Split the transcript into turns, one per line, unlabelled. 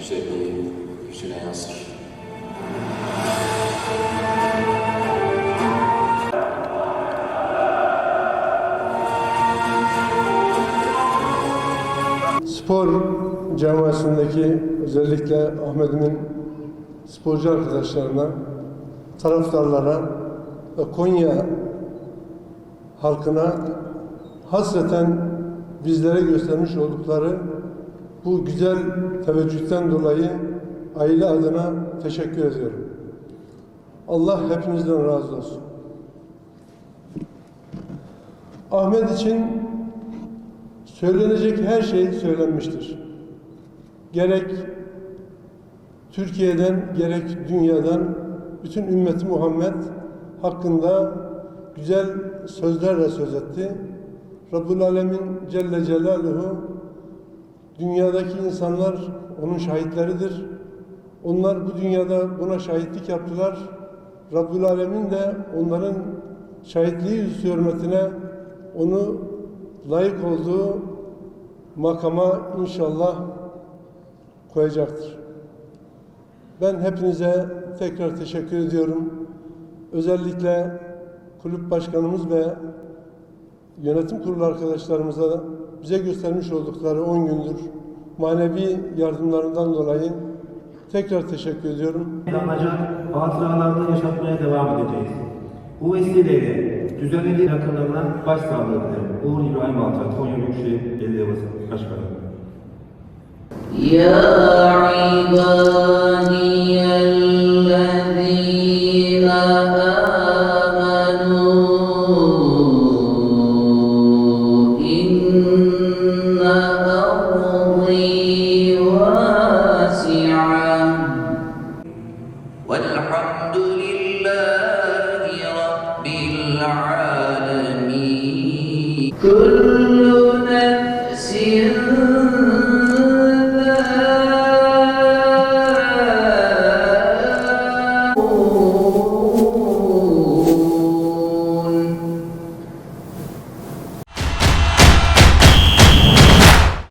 içeriği yüzüne yansır.
Spor camiasındaki özellikle Ahmet'imin sporcu arkadaşlarına, taraftarlara ve Konya halkına hasreten bizlere göstermiş oldukları bu güzel teveccühten dolayı aile adına teşekkür ediyorum. Allah hepinizden razı olsun. Ahmet için Söylenecek her şey söylenmiştir. Gerek Türkiye'den gerek dünyadan bütün ümmeti Muhammed hakkında güzel sözlerle söz etti. Rabbul Alemin Celle Celaluhu dünyadaki insanlar onun şahitleridir. Onlar bu dünyada buna şahitlik yaptılar. Rabbul Alemin de onların şahitliği yüzü hürmetine onu layık olduğu makama inşallah koyacaktır. Ben hepinize tekrar teşekkür ediyorum. Özellikle kulüp başkanımız ve yönetim kurulu arkadaşlarımıza bize göstermiş oldukları 10 gündür manevi yardımlarından dolayı tekrar teşekkür ediyorum.
Amacı hatıralarını yaşatmaya devam edeceğiz. Bu vesileyle düzenli yakınlarına başsağlığı dilerim. Uğur İbrahim Altan, Konya Büyükşehir Belediye Başkanı.
Ya ibadiyellezine good.